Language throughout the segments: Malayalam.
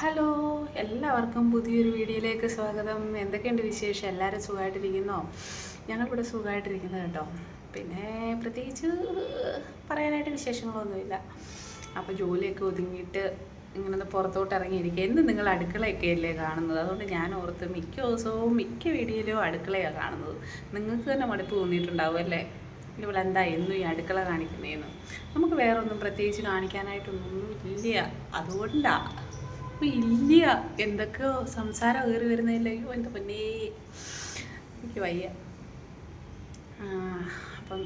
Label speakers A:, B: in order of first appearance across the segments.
A: ഹലോ എല്ലാവർക്കും പുതിയൊരു വീഡിയോയിലേക്ക് സ്വാഗതം. എന്തൊക്കെയുണ്ട് വിശേഷം? എല്ലാവരും സുഖമായിട്ടിരിക്കുന്നോ? ഞങ്ങളിവിടെ സുഖമായിട്ടിരിക്കുന്നത് കേട്ടോ. പിന്നെ പ്രത്യേകിച്ച് പറയാനായിട്ട് വിശേഷങ്ങളൊന്നുമില്ല. അപ്പോൾ ജോലിയൊക്കെ ഒതുങ്ങിയിട്ട് ഇങ്ങനെ പുറത്തോട്ട് ഇറങ്ങിയിരിക്കുക. എന്ന് നിങ്ങൾ അടുക്കളയൊക്കെ അല്ലേ കാണുന്നത്? അതുകൊണ്ട് ഞാൻ ഓർത്ത് മിക്ക ദിവസവും മിക്ക വീഡിയോയിലും അടുക്കളയാണ് കാണുന്നത്. നിങ്ങൾക്ക് തന്നെ മടുപ്പ് തോന്നിയിട്ടുണ്ടാവും അല്ലേ? ഇവിടെ എന്താ എന്നും ഈ അടുക്കള കാണിക്കുന്നതെന്ന് നമുക്ക് വേറൊന്നും പ്രത്യേകിച്ച് കാണിക്കാനായിട്ടൊന്നും ഇല്ല. അതുകൊണ്ടാണ് അപ്പൊ ഇല്ല. എന്തൊക്കെയോ സംസാരം കയറി വരുന്നില്ല അയ്യോ എന്റെ പൊന്നേ. എനിക്ക് വയ്യ. അപ്പം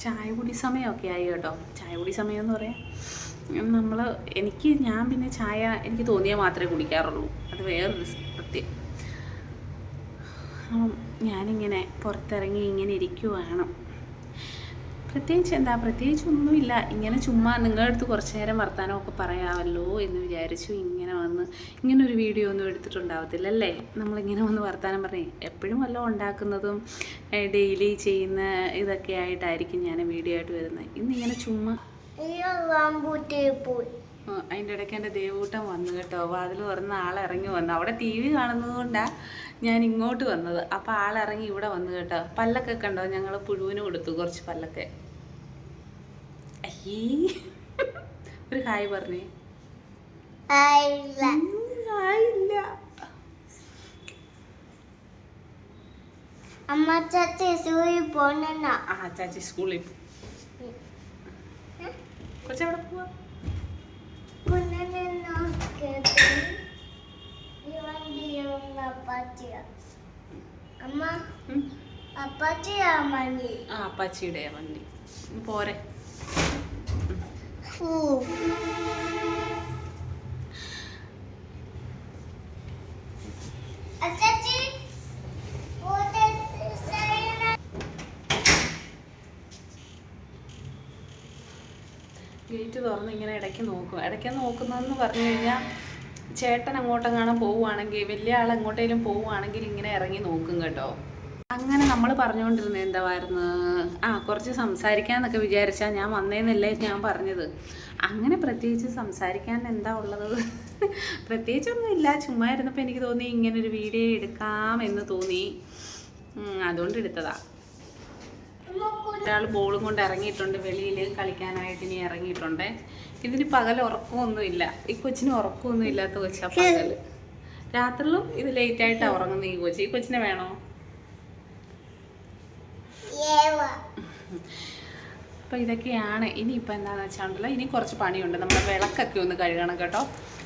A: ചായ കുടി സമയമൊക്കെ ആയി കേട്ടോ. ചായ കുടി സമയം എന്ന് പറയാം. നമ്മൾ എനിക്ക് ഞാൻ പിന്നെ ചായ എനിക്ക് തോന്നിയാൽ മാത്രമേ കുടിക്കാറുള്ളൂ. അത് വേറൊരു സത്യം അപ്പം ഞാനിങ്ങനെ പുറത്തിറങ്ങി ഇങ്ങനെ ഇരിക്കുവാണ്. പ്രത്യേകിച്ച് എന്താ പ്രത്യേകിച്ച് ഒന്നുമില്ല ഇങ്ങനെ ചുമ്മാ നിങ്ങളുടെ അടുത്ത് കുറച്ച് നേരം വർത്തമാനമൊക്കെ പറയാമല്ലോ എന്ന് വിചാരിച്ചു ഇങ്ങനെ വന്ന് ഇങ്ങനെ ഒരു വീഡിയോ ഒന്നും എടുത്തിട്ടുണ്ടാവത്തില്ല അല്ലേ നമ്മളിങ്ങനെ വന്ന് വർത്തമാനം പറഞ്ഞേ എപ്പോഴും വല്ല ഉണ്ടാക്കുന്നതും ഡെയിലി ചെയ്യുന്ന ഇതൊക്കെ ആയിട്ടായിരിക്കും ഞാൻ വീഡിയോ ആയിട്ട് വരുന്നത്. ഇന്നിങ്ങനെ ചുമ്മാ അതിന്റെ ഇടയ്ക്ക് എന്റെ ദേവൂട്ടം വന്നു കേട്ടോ. വാതിൽ തുറന്ന് ആളിറങ്ങി വന്നു. അവിടെ ടി വി കാണുന്നത് കൊണ്ടാണ് ഞാൻ ഇങ്ങോട്ട് വന്നത്. അപ്പോൾ ആളിറങ്ങി ഇവിടെ വന്നു കേട്ടോ. പല്ലൊക്കെ കണ്ടോ? ഞങ്ങൾ പുഴുവിന് കൊടുത്തു കുറച്ച് പല്ലൊക്കെ. അയ്യേ ഒരു ഹായ് പറഞ്ഞേ. ഹായ് ഇല്ല
B: അമ്മ ചാച്ചി സ്കൂളിൽ പോണ
A: ആ ചാച്ചി സ്കൂളിൽ കൊച്ചെവിടെ പോവാ. അപ്പാച്ചിയുടെ വണ്ടി. പോരെ.
B: സൈന.
A: ഗേറ്റ് തുറന്ന് ഇങ്ങനെ ഇടയ്ക്ക് നോക്കും ഇടയ്ക്ക് നോക്കുന്നതെന്ന് പറഞ്ഞു കഴിഞ്ഞാൽ ചേട്ടൻ അങ്ങോട്ടെങ്ങാനും പോവുകയാണെങ്കിൽ വലിയ ആൾ എങ്ങോട്ടേലും പോവുകയാണെങ്കിൽ ഇങ്ങനെ ഇറങ്ങി നോക്കും കേട്ടോ. അങ്ങനെ നമ്മൾ പറഞ്ഞുകൊണ്ടിരുന്നത് എന്താവായിരുന്നു? ആ കുറച്ച് സംസാരിക്കാന്നൊക്കെ വിചാരിച്ചാൽ ഞാൻ വന്നേന്നല്ലേ ഞാൻ പറഞ്ഞത്. അങ്ങനെ പ്രത്യേകിച്ച് സംസാരിക്കാൻ എന്താ ഉള്ളത്? പ്രത്യേകിച്ചൊന്നുമില്ല. ചുമ്മാ ഇരുന്നപ്പോൾ എനിക്ക് തോന്നി ഇങ്ങനെ ഒരു വീഡിയോ എടുക്കാം എന്ന് തോന്നി. അതുകൊണ്ട് എടുത്തതാ. ഒരാൾ ബോളും കൊണ്ട് ഇറങ്ങിയിട്ടുണ്ട്. വെളിയിൽ കളിക്കാനായിട്ട് ഇനി ഇറങ്ങിയിട്ടുണ്ട്. ഇതിന് പകൽ ഉറക്കമൊന്നുമില്ല. ഈ കൊച്ചിന് ഉറക്കമൊന്നും ഇല്ലാത്ത കൊച്ചാ പകൽ രാത്രിയിലും ഇത് ലേറ്റായിട്ടാണ് ഉറങ്ങുന്നത് ഈ കൊച്ചി. ഈ കൊച്ചിനെ വേണോ? അപ്പോൾ ഇതൊക്കെയാണ്. ഇനിയിപ്പോൾ എന്താണെന്ന് വെച്ചാൽ ഇനി കുറച്ച് പണിയുണ്ട്. നമ്മുടെ വിളക്കൊക്കെ ഒന്ന് കഴുകണം കേട്ടോ.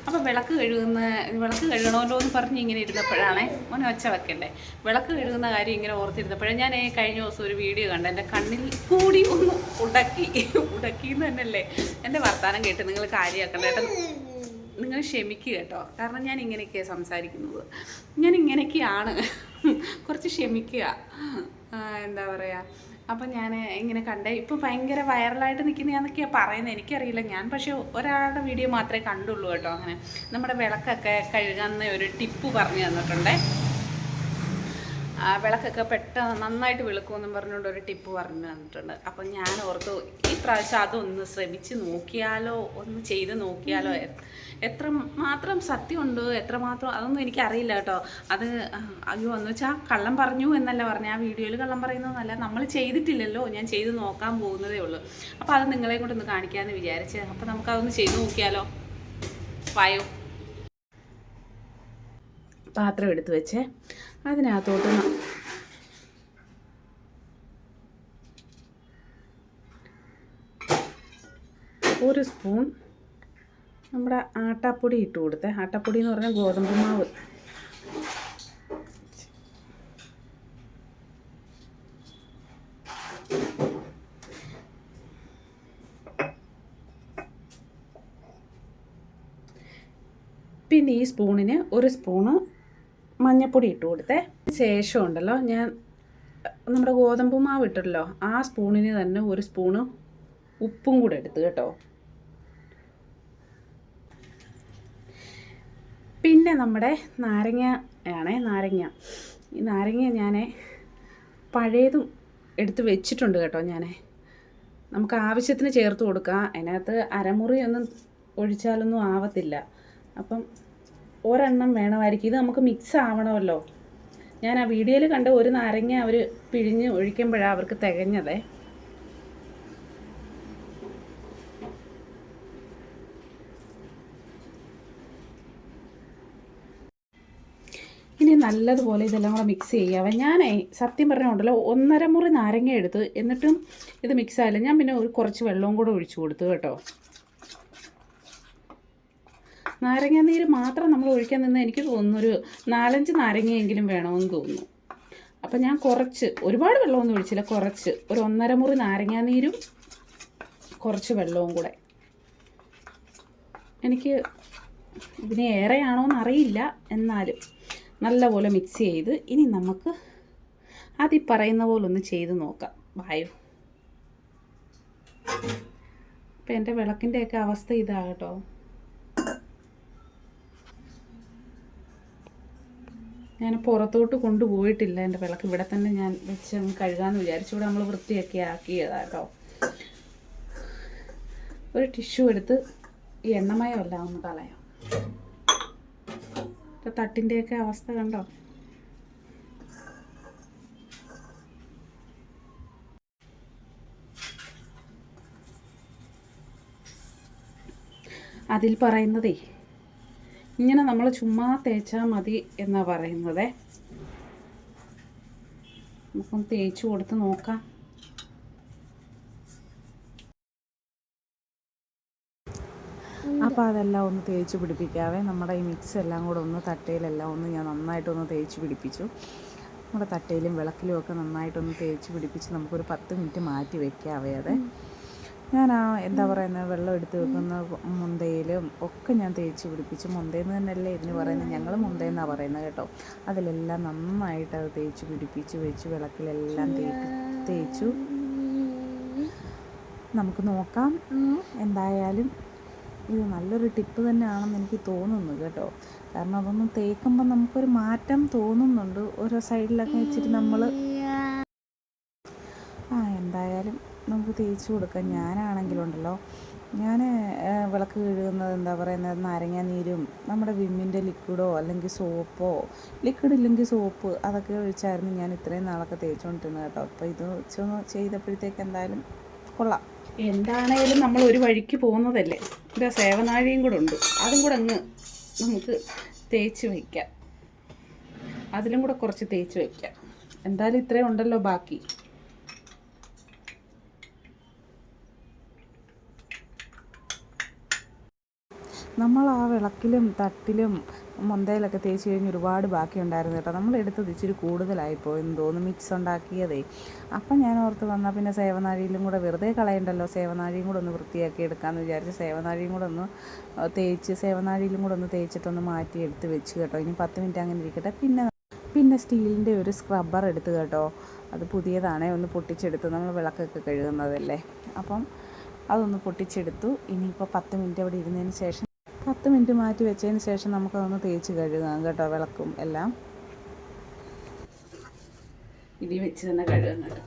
A: അപ്പോൾ വിളക്ക് കഴുകുന്ന വിളക്ക് കഴുകണമല്ലോ എന്ന് പറഞ്ഞ് ഇങ്ങനെ ഇരുന്നപ്പോഴാണേ മോനെ ഒച്ച വെക്കണ്ടേ. വിളക്ക് കഴുകുന്ന കാര്യം ഇങ്ങനെ ഓർത്തിരുന്നപ്പോഴേ ഞാൻ ഈ കഴിഞ്ഞ ദിവസം ഒരു വീഡിയോ കണ്ട്. എന്റെ കണ്ണിൽ കൂടി ഒന്ന് ഉടക്കി ഉടക്കി എന്ന് തന്നെയല്ലേ? എന്റെ വർത്തമാനം കേട്ട് നിങ്ങൾ കാര്യമാക്കണ്ട കേട്ടോ. നിങ്ങൾ ക്ഷമിക്കുക കേട്ടോ. കാരണം ഞാൻ ഇങ്ങനെയൊക്കെയാണ് സംസാരിക്കുന്നത്. ഞാൻ ഇങ്ങനെയൊക്കെയാണ് കുറച്ച് ക്ഷമിക്കുക. എന്താ പറയുക അപ്പം ഞാൻ ഇങ്ങനെ കണ്ടേ ഇപ്പോൾ ഭയങ്കര വൈറലായിട്ട് നിൽക്കുന്നതെന്നൊക്കെയാണ് പറയുന്നത് എനിക്കറിയില്ല. ഞാൻ പക്ഷേ ഒരാളുടെ വീഡിയോ മാത്രമേ കണ്ടുള്ളൂ കേട്ടോ. അങ്ങനെ നമ്മുടെ വിളക്കൊക്കെ കഴുകുന്ന ഒരു ടിപ്പ് പറഞ്ഞു തന്നിട്ടുണ്ടേ. വിളക്കൊക്കെ പെട്ടെന്ന് നന്നായിട്ട് വെളുക്കുമെന്നും പറഞ്ഞുകൊണ്ട് ഒരു ടിപ്പ് പറഞ്ഞു തന്നിട്ടുണ്ട്. അപ്പം ഞാൻ ഓർത്തു ഈ പ്രാവശ്യം അതൊന്ന് ശ്രമിച്ച് നോക്കിയാലോ ഒന്ന് ചെയ്ത് നോക്കിയാലോ. എത്ര മാത്രം സത്യമുണ്ട് എത്രമാത്രം അതൊന്നും എനിക്കറിയില്ല കേട്ടോ. അത് ആ, അയ്യോ എന്ന് വെച്ചാൽ കള്ളം പറഞ്ഞു എന്നല്ല പറഞ്ഞ. ആ വീഡിയോയിൽ കള്ളം പറയുന്നതല്ല. നമ്മൾ ചെയ്തിട്ടില്ലല്ലോ. ഞാൻ ചെയ്ത് നോക്കാൻ പോകുന്നതേ ഉള്ളൂ. അപ്പോൾ അത് നിങ്ങളെ കൊണ്ടൊന്ന് കാണിക്കാമെന്ന് വിചാരിച്ച്. അപ്പോൾ നമുക്കതൊന്ന് ചെയ്ത് നോക്കിയാലോ? വായോ. പാത്രം എടുത്ത് വെച്ച്. അതിനകത്തോട്ട് ഒരു സ്പൂൺ നമ്മുടെ ആട്ടാപ്പൊടി ഇട്ട് കൊടുത്തേ. ആട്ടാപ്പൊടി എന്ന് പറഞ്ഞാൽ ഗോതമ്പ് മാവ്. പിന്നെ ഈ സ്പൂണിന് ഒരു സ്പൂണ് മഞ്ഞൾപ്പൊടി ഇട്ട് കൊടുത്തേ. ശേഷം ഉണ്ടല്ലോ ഞാൻ നമ്മുടെ ഗോതമ്പ് മാവ് ഇട്ടല്ലോ ആ സ്പൂണിന് തന്നെ ഒരു സ്പൂണ് ഉപ്പും കൂടെ എടുത്ത് കേട്ടോ. പിന്നെ നമ്മുടെ നാരങ്ങ ആണേ നാരങ്ങ. ഈ നാരങ്ങ ഞാൻ പഴയതും എടുത്ത് വെച്ചിട്ടുണ്ട് കേട്ടോ ഞാൻ നമുക്ക് ആവശ്യത്തിന് ചേർത്ത് കൊടുക്കാം. അതിനകത്ത് അരമുറി ഒന്നും ഒഴിച്ചാലൊന്നും ആവത്തില്ല. അപ്പം ഒരെണ്ണം വേണമായിരിക്കും. ഇത് നമുക്ക് മിക്സ് ആവണമല്ലോ. ഞാൻ ആ വീഡിയോയിൽ കണ്ട ഒരു നാരങ്ങ അവർ പിഴിഞ്ഞ് ഒഴിക്കുമ്പോഴാണ് അവർക്ക് തികഞ്ഞതേ. ഇനി നല്ലതുപോലെ ഇതെല്ലാം കൂടെ മിക്സ് ചെയ്യാവേ ഞാനേ സത്യം പറഞ്ഞുകൊണ്ടല്ലോ ഒന്നര മുറി നാരങ്ങ എടുത്ത് എന്നിട്ടും ഇത് മിക്സ് ആയില്ല. ഞാൻ പിന്നെ ഒരു കുറച്ച് വെള്ളവും കൂടെ ഒഴിച്ചു കൊടുത്തു കേട്ടോ. നാരങ്ങ നീര് മാത്രം നമ്മൾ ഒഴിക്കാൻ നിന്ന് എനിക്ക് തോന്നുന്നു ഒരു നാലഞ്ച് നാരങ്ങയെങ്കിലും വേണമെന്ന് തോന്നുന്നു. അപ്പം ഞാൻ കുറച്ച് ഒരുപാട് വെള്ളമൊന്നും ഒഴിച്ചില്ല കുറച്ച്. ഒരു ഒന്നര മുറി നാരങ്ങാ നീരും കുറച്ച് വെള്ളവും കൂടെ. എനിക്ക് ഇതിന് ഏറെയാണോ എന്നറിയില്ല. എന്നാലും നല്ലപോലെ മിക്സ് ചെയ്ത് ഇനി നമുക്ക് അതി പറയുന്ന പോലെ ഒന്ന് ചെയ്ത് നോക്കാം. വായു. അപ്പം എന്റെ വിളക്കിന്റെയൊക്കെ അവസ്ഥ ഇതാ ഞാൻ പുറത്തോട്ട് കൊണ്ടുപോയിട്ടില്ല. എന്റെ വിളക്ക് ഇവിടെ തന്നെ ഞാൻ വെച്ച് കഴുകാമെന്ന് വിചാരിച്ചു. ഇവിടെ നമ്മൾ വൃത്തിയൊക്കെ ആക്കിയതാ കേട്ടോ. ഒരു ടിഷ്യൂ എടുത്ത് ഈ എണ്ണമയമല്ല ഒന്ന് കളയാം. ഇപ്പം തട്ടിന്റെയൊക്കെ അവസ്ഥ കണ്ടോ? അതിൽ പറയുന്നതേ ഇങ്ങനെ നമ്മൾ ചുമ്മാ തേച്ചാൽ മതി എന്നാണ് പറയുന്നത്. നമുക്കൊന്ന് തേച്ച് കൊടുത്ത് നോക്കാം. അപ്പോൾ അതെല്ലാം ഒന്ന് തേച്ച് പിടിപ്പിക്കാവേ. നമ്മുടെ ഈ മിക്സ് എല്ലാം കൂടെ ഒന്ന് തട്ടയിലെല്ലാം ഒന്ന് ഞാൻ നന്നായിട്ടൊന്ന് തേച്ച് പിടിപ്പിച്ചു. നമ്മുടെ തട്ടയിലും വിളക്കിലും ഒക്കെ നന്നായിട്ടൊന്ന് തേച്ച് പിടിപ്പിച്ച് നമുക്കൊരു പത്ത് മിനിറ്റ് മാറ്റി വെക്കാവേ അതെ. ഞാൻ ആ എന്താ പറയുന്നത് വെള്ളം എടുത്ത് വെക്കുന്ന മുന്തയിലും ഒക്കെ ഞാൻ തേച്ച് പിടിപ്പിച്ച് മുന്തയെന്ന് തന്നെയല്ലേ ഇതിന് പറയുന്നത്. ഞങ്ങൾ മുന്തയെന്നാണ് പറയുന്നത് കേട്ടോ. അതിലെല്ലാം നന്നായിട്ട് അത് തേച്ച് പിടിപ്പിച്ച് വെച്ച് വിളക്കിലെല്ലാം തേച്ചു. നമുക്ക് നോക്കാം. എന്തായാലും ഇത് നല്ലൊരു ടിപ്പ് തന്നെയാണെന്ന് എനിക്ക് തോന്നുന്നു കേട്ടോ. കാരണം അതൊന്ന് തേക്കുമ്പോൾ നമുക്കൊരു മാറ്റം തോന്നുന്നുണ്ട്. ഓരോ സൈഡിലൊക്കെ വെച്ചിട്ട് നമ്മൾ ആ എന്തായാലും നമുക്ക് തേച്ച് കൊടുക്കാം. ഞാനാണെങ്കിലുണ്ടല്ലോ. ഞാൻ വിളക്ക് കഴുകുന്നത് എന്താ പറയുന്നത്? നാരങ്ങ നീരും നമ്മുടെ വിമ്മിന്റെ ലിക്വിഡോ അല്ലെങ്കിൽ സോപ്പോ ലിക്വിഡ് ഇല്ലെങ്കിൽ സോപ്പ് അതൊക്കെ ഒഴിച്ചായിരുന്നു ഞാൻ ഇത്രയും നാളൊക്കെ തേച്ചുകൊണ്ടിരുന്നത് കേട്ടോ. അപ്പോൾ ഇത് വെച്ചൊന്ന് ചെയ്തപ്പോഴത്തേക്ക് എന്തായാലും കൊള്ളാം. എന്താണേലും നമ്മൾ ഒരു വഴിക്ക് പോകുന്നതല്ലേ? ഇതാ സേവനാഴിയും കൂടെ ഉണ്ട്. അതും കൂടെ അങ്ങ് നമുക്ക് തേച്ച് വയ്ക്കാം. അതിലും കൂടെ കുറച്ച് തേച്ച് വയ്ക്കാം. എന്തായാലും ഇത്രയും ഉണ്ടല്ലോ ബാക്കി. നമ്മൾ ആ വിളക്കിലും തട്ടിലും മൊന്തയിലൊക്കെ തേച്ച് കഴിഞ്ഞ് ഒരുപാട് ബാക്കി ഉണ്ടായിരുന്നു കേട്ടോ. നമ്മൾ എടുത്തത് ഇച്ചിരി കൂടുതലായിപ്പോയി എന്ന് തോന്നുന്നു. മിക്സ് ഉണ്ടാക്കിയതേ. അപ്പം ഞാൻ ഓർത്ത് വന്നാൽ പിന്നെ സേവനാഴിയിലും കൂടെ വെറുതെ കളയണ്ടല്ലോ. സേവനാഴിയും കൂടെ ഒന്ന് വൃത്തിയാക്കി എടുക്കാമെന്ന് വിചാരിച്ച് സേവനാഴിയും കൂടെ ഒന്ന് തേച്ച് സേവനാഴിയിലും കൂടെ ഒന്ന് തേച്ചിട്ടൊന്ന് മാറ്റി എടുത്ത് വെച്ച് കേട്ടോ. ഇനി പത്ത് മിനിറ്റ് അങ്ങനെ ഇരിക്കട്ടെ. പിന്നെ പിന്നെ സ്റ്റീലിന്റെ ഒരു സ്ക്രബ്ബർ എടുത്ത് കേട്ടോ. അത് പുതിയതാണേ. ഒന്ന് പൊട്ടിച്ചെടുത്ത് നമ്മൾ വിളക്കൊക്കെ കഴുകുന്നതല്ലേ. അപ്പം അതൊന്ന് പൊട്ടിച്ചെടുത്തു. ഇനിയിപ്പോൾ പത്ത് മിനിറ്റ് അവിടെ ഇരുന്നതിന് ശേഷം പത്ത് മിനിറ്റ് മാറ്റി വെച്ചതിന് ശേഷം നമുക്കതൊന്ന് തേച്ച് കഴുകാം കേട്ടോ വിളക്കും എല്ലാം. ഇനി വെച്ച് തന്നെ കഴുകാം കേട്ടോ.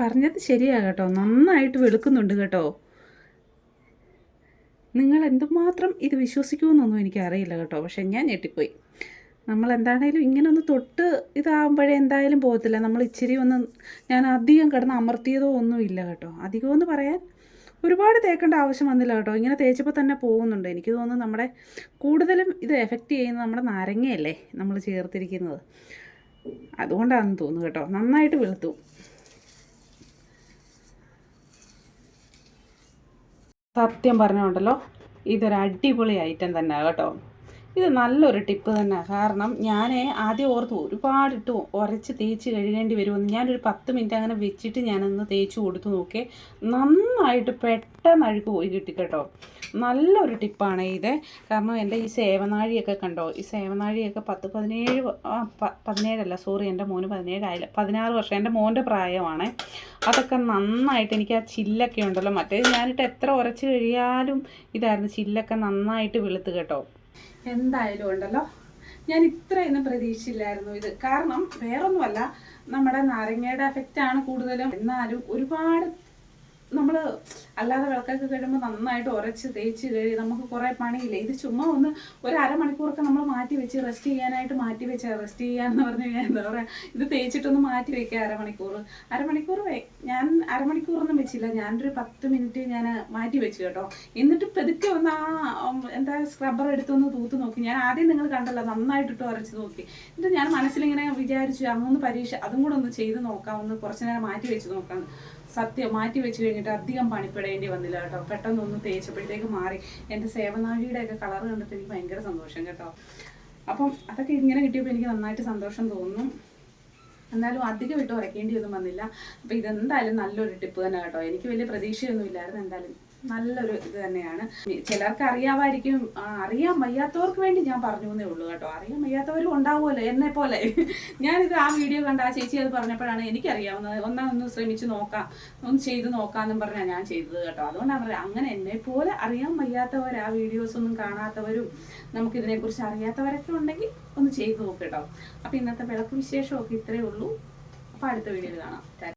A: പറഞ്ഞത് ശരിയാ കേട്ടോ. നന്നായിട്ട് വെളുക്കുന്നുണ്ട് കേട്ടോ. നിങ്ങൾ എന്തുമാത്രം ഇത് വിശ്വസിക്കുമെന്നൊന്നും എനിക്കറിയില്ല കേട്ടോ. പക്ഷെ ഞാൻ ഞെട്ടിപ്പോയി. നമ്മൾ എന്താണേലും ഇങ്ങനെ ഒന്ന് തൊട്ട് ഇതാകുമ്പോഴേ എന്തായാലും പോകത്തില്ല. നമ്മൾ ഇച്ചിരി ഒന്ന് ഞാൻ അധികം കിടന്ന് അമർത്തിയതോ ഒന്നുമില്ല കേട്ടോ. അധികമെന്ന് പറയാൻ ഒരുപാട് തേക്കേണ്ട ആവശ്യം വന്നില്ല കേട്ടോ. ഇങ്ങനെ തേച്ചപ്പോൾ തന്നെ പോകുന്നുണ്ട്. എനിക്ക് തോന്നുന്നു നമ്മുടെ കൂടുതലും ഇത് എഫക്റ്റ് ചെയ്യുന്നത് നമ്മുടെ നാരങ്ങയല്ലേ നമ്മൾ ചേർത്തിരിക്കുന്നത്. അതുകൊണ്ടാണെന്ന് തോന്നുന്നു കേട്ടോ. നന്നായിട്ട് വെളുത്തു. സത്യം പറഞ്ഞുണ്ടല്ലോ. ഇതൊരു അടിപൊളി ഐറ്റം തന്നെയാണ് കേട്ടോ. ഇത് നല്ലൊരു ടിപ്പ് തന്നെ. കാരണം ഞാൻ ആദ്യം ഓർത്ത് ഒരുപാടിട്ട് ഉരച്ച് തേച്ച് കഴുകേണ്ടി വരുമെന്ന് ഞാനൊരു പത്ത് മിനിറ്റ് അങ്ങനെ വെച്ചിട്ട് ഞാനൊന്ന് തേച്ച് കൊടുത്തു നോക്കി നന്നായിട്ട് പെട്ടെന്ന് അഴുക്ക് പോയി കിട്ടി കേട്ടോ നല്ലൊരു ടിപ്പാണ് ഇത്. കാരണം എന്റെ ഈ സേവനാഴിയൊക്കെ കണ്ടോ? ഈ സേവനാഴിയൊക്കെ പത്ത് പതിനേഴ് പതിനേഴല്ല സോറി എന്റെ മോന് പതിനേഴായില്ല. പതിനാറ് വർഷം എന്റെ മോന്റെ പ്രായമാണ്. അതൊക്കെ നന്നായിട്ട് എനിക്ക് ആ ചില്ലൊക്കെ ഉണ്ടല്ലോ. മറ്റേത് ഞാനിട്ട് എത്ര ഉരച്ച് കഴിയാലും ഇതായിരുന്നു. ചില്ലൊക്കെ നന്നായിട്ട് വെളുത്ത് കേട്ടോ. എന്തായാലും ഉണ്ടല്ലോ. ഞാൻ ഇത്രയൊന്നും പ്രതീക്ഷിച്ചില്ലായിരുന്നു ഇത്. കാരണം വേറൊന്നുമല്ല നമ്മുടെ നാരങ്ങയുടെ എഫക്റ്റ് ആണ് കൂടുതലും. എന്നാലും ഒരുപാട് നമ്മൾ അല്ലാതെ വിളക്കൊക്കെ കഴിയുമ്പോൾ നന്നായിട്ട് ഉരച്ച് തേച്ച് കഴി നമുക്ക് കുറേ പണിയില്ല? ഇത് ചുമ്മാ ഒന്ന് ഒരു അരമണിക്കൂറൊക്കെ നമ്മൾ മാറ്റി വെച്ച് റെസ്റ്റ് ചെയ്യാനായിട്ട് മാറ്റി വെച്ച റെസ്റ്റ് ചെയ്യാന്ന് പറഞ്ഞു കഴിഞ്ഞാൽ എന്താ പറയുക ഇത് തേച്ചിട്ടൊന്ന് മാറ്റി വെക്കുക അരമണിക്കൂർ അരമണിക്കൂർ ഞാൻ അരമണിക്കൂറൊന്നും വെച്ചില്ല. ഞാനൊരു പത്ത് മിനിറ്റ് ഞാൻ മാറ്റി വെച്ചു കേട്ടോ. എന്നിട്ട് പെതുക്കെ ഒന്ന് ആ എന്താ സ്ക്രബ്ബർ എടുത്തൊന്ന് തൂത്ത് നോക്കി. ഞാൻ ആദ്യം നിങ്ങൾ കണ്ടല്ലോ നന്നായിട്ടിട്ട് ഉരച്ച് നോക്കി. എന്നിട്ട് ഞാൻ മനസ്സിലിങ്ങനെ വിചാരിച്ചു അങ്ങൊന്ന് പരീക്ഷ അതും കൂടെ ഒന്ന് ചെയ്ത് നോക്കാം ഒന്ന് കുറച്ച് നേരം മാറ്റി വെച്ച് നോക്കാം. സത്യം മാറ്റി വെച്ച് കഴിഞ്ഞിട്ട് അധികം പണിപ്പെടേണ്ടി വന്നില്ല കേട്ടോ. പെട്ടെന്ന് ഒന്ന് തേച്ചപ്പോഴത്തേക്ക് മാറി. എന്റെ സേവനാഴിയുടെ ഒക്കെ കളർ കണ്ടിട്ട് എനിക്ക് ഭയങ്കര സന്തോഷം കേട്ടോ. അപ്പം അതൊക്കെ ഇങ്ങനെ കിട്ടിയപ്പോൾ എനിക്ക് നന്നായിട്ട് സന്തോഷം തോന്നുന്നു എന്നാലും അധികം ഇട്ട് ഉറക്കേണ്ടി ഒന്നും വന്നില്ല. അപ്പോൾ ഇതെന്തായാലും നല്ലൊരു ടിപ്പ് തന്നെ കേട്ടോ. എനിക്ക് വലിയ പ്രതീക്ഷയൊന്നും ഇല്ലായിരുന്നു. എന്തായാലും നല്ലൊരു ഇത് തന്നെയാണ്. ചിലർക്ക് അറിയാമായിരിക്കും അറിയാൻ വയ്യാത്തവർക്ക് വേണ്ടി ഞാൻ പറഞ്ഞു എന്നേ ഉള്ളൂ കേട്ടോ. അറിയാൻ വയ്യാത്തവരും ഉണ്ടാവുമല്ലോ എന്നെ പോലെ. ഞാനിത് ആ വീഡിയോ കണ്ട ആ ചേച്ചി അത് പറഞ്ഞപ്പോഴാണ് എനിക്കറിയാവുന്നത്. ഒന്നാ ഒന്ന് ശ്രമിച്ച് നോക്കാം. ഒന്ന് ചെയ്ത് നോക്കാമെന്നും പറഞ്ഞാൽ ഞാൻ ചെയ്തത് കേട്ടോ. അതുകൊണ്ടാണ് പറയുക അങ്ങനെ എന്നെ പോലെ അറിയാൻ വയ്യാത്തവർ ആ വീഡിയോസ് ഒന്നും കാണാത്തവരും നമുക്കിതിനെക്കുറിച്ച് അറിയാത്തവരൊക്കെ ഉണ്ടെങ്കിൽ ഒന്ന് ചെയ്ത് നോക്ക് കേട്ടോ. അപ്പോൾ ഇന്നത്തെ വിളക്ക് വിശേഷമൊക്കെ ഇത്രയേ ഉള്ളൂ. അപ്പോൾ അടുത്ത വീഡിയോയിൽ കാണാം.